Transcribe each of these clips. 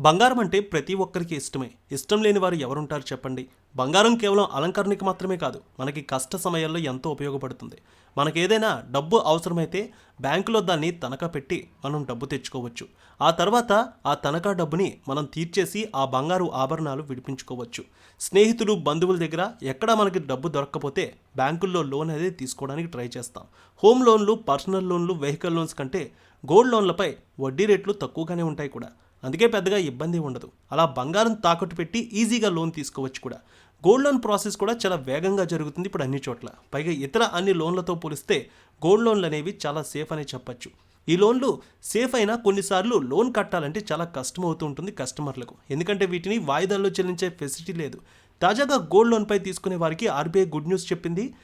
బంగారం అంటే ప్రతి ఒక్కరికి ఇష్టమే. ఇష్టం లేని వారు ఎవరుంటారు చెప్పండి? బంగారం కేవలం అలంకరణకి మాత్రమే కాదు మనకి కష్ట సమయాల్లో ఎంతో ఉపయోగపడుతుంది. మనకి ఏదైనా డబ్బు అవసరమైతే బ్యాంకులో దాన్ని తనఖా పెట్టి మనం డబ్బు తెచ్చుకోవచ్చు. ఆ తర్వాత ఆ తనఖా డబ్బుని మనం తీర్చేసి ఆ బంగారు ఆభరణాలు విడిపించుకోవచ్చు. స్నేహితులు బంధువుల దగ్గర ఎక్కడ మనకి డబ్బు దొరక్కపోతే బ్యాంకుల్లో లోన్ అనేది తీసుకోవడానికి ట్రై చేస్తాం. హోమ్ లోన్లు పర్సనల్ లోన్లు వెహికల్ లోన్స్ కంటే గోల్డ్ లోన్లపై వడ్డీ రేట్లు తక్కువగానే ఉంటాయి కూడా. అందుకే పెద్దగా ఇబ్బంది ఉండదు. అలా బంగారం తాకట్టు పెట్టి ఈజీగా లోన్ తీసుకోవచ్చు కూడా. గోల్డ్ లోన్ ప్రాసెస్ కూడా చాలా వేగంగా జరుగుతుంది ఇప్పుడు అన్ని చోట్ల. పైగా ఇతర అన్ని లోన్లతో పోలిస్తే గోల్డ్ లోన్లు అనేవి చాలా సేఫ్ అనే చెప్పచ్చు. ఈ లోన్లు సేఫ్ అయినా కొన్నిసార్లు లోన్ కట్టాలంటే చాలా కష్టం అవుతూ ఉంటుంది కస్టమర్లకు. ఎందుకంటే వీటిని వాయిదాల్లో చెల్లించే ఫెసిలిటీ లేదు. తాజాగా గోల్డ్ లోన్పై తీసుకునే వారికి ఆర్బీఐ గుడ్ న్యూస్ చెప్పింది.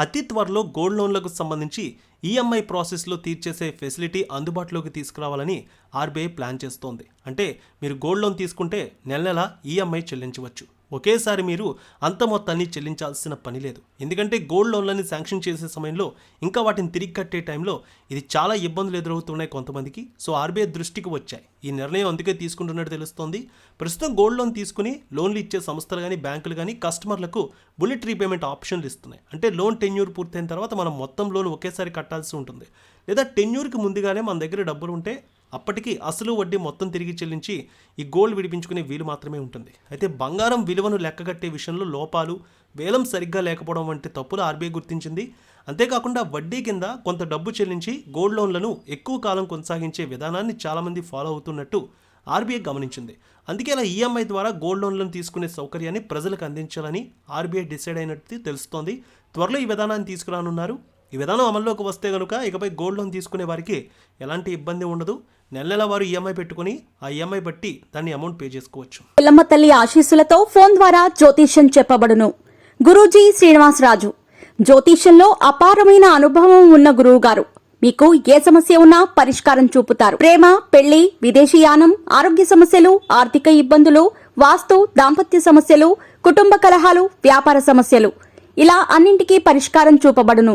అతి త్వరలో గోల్డ్ లోన్లకు సంబంధించి ఈఎంఐ ప్రాసెస్లో తీర్చేసే ఫెసిలిటీ అందుబాటులోకి తీసుకురావాలని ఆర్బీఐ ప్లాన్ చేస్తోంది. అంటే మీరు గోల్డ్ లోన్ తీసుకుంటే నెల నెల ఈఎంఐ చెల్లించవచ్చు. ఒకేసారి మీరు అంత మొత్తాన్ని చెల్లించాల్సిన పని లేదు. ఎందుకంటే గోల్డ్ లోన్లని శాంక్షన్ చేసే సమయంలో ఇంకా వాటిని తిరిగి కట్టే టైంలో ఇది చాలా ఇబ్బందులు ఎదురవుతున్నాయి కొంతమందికి. సో ఆర్బీఐ దృష్టికి వచ్చాయి. ఈ నిర్ణయం అందుకే తీసుకుంటున్నట్టు తెలుస్తోంది. ప్రస్తుతం గోల్డ్ లోన్ తీసుకుని లోన్లు ఇచ్చే సంస్థలు కానీ బ్యాంకులు కానీ కస్టమర్లకు బుల్లెట్ రీపేమెంట్ ఆప్షన్లు ఇస్తున్నాయి. అంటే లోన్ టెన్యూర్ పూర్తయిన తర్వాత మనం మొత్తం లోన్ ఒకేసారి కట్టాల్సి ఉంటుంది. లేదా టెన్యూర్కి ముందుగానే మన దగ్గర డబ్బులు ఉంటే అప్పటికి అసలు వడ్డీ మొత్తం తిరిగి చెల్లించి ఈ గోల్డ్ విడిపించుకునే వీలు మాత్రమే ఉంటుంది. అయితే బంగారం విలువను లెక్కగట్టే విషయంలో లోపాలు వేలం సరిగ్గా లేకపోవడం వంటి తప్పులు ఆర్బీఐ గుర్తించింది. అంతేకాకుండా వడ్డీ కింద కొంత డబ్బు చెల్లించి గోల్డ్ లోన్లను ఎక్కువ కాలం కొనసాగించే విధానాన్ని చాలామంది ఫాలో అవుతున్నట్టు ఆర్బీఐ గమనించింది. అందుకే ఇలా ఈఎంఐ ద్వారా గోల్డ్ లోన్లను తీసుకునే సౌకర్యాన్ని ప్రజలకు అందించాలని ఆర్బీఐ డిసైడ్ అయినట్టు తెలుస్తోంది. త్వరలో ఈ విధానాన్ని తీసుకురానున్నారు ఈ విధానం అమల్లోకి వస్తే కనుక ఇకపై గోల్డ్ లోన్ తీసుకునే వారికి ఎలాంటి ఇబ్బంది ఉండదు. నెల నెల వారు ఈఎంఐ పెట్టుకుని ఆ ఈఎంఐ బట్టి దాన్ని అమౌంట్ పే చేసుకోవచ్చు. పిల్లమ్మ తల్లి ఆశీస్సులతో ఫోన్ ద్వారా జ్యోతిష్యం చెప్పబడును. గురూజీ శ్రీనివాసరాజు. జ్యోతిష్యంలో అపారమైన అనుభవం ఉన్న గురువు గారు మీకు ఏ సమస్య ఉన్నా పరిష్కారం చూపుతారు. ప్రేమ పెళ్ళి విదేశీయానం ఆరోగ్య సమస్యలు ఆర్థిక ఇబ్బందులు వాస్తు దాంపత్య సమస్యలు కుటుంబ కలహాలు వ్యాపార సమస్యలు. ఇలా అన్నింటికీ పరిష్కారం చూపబడును.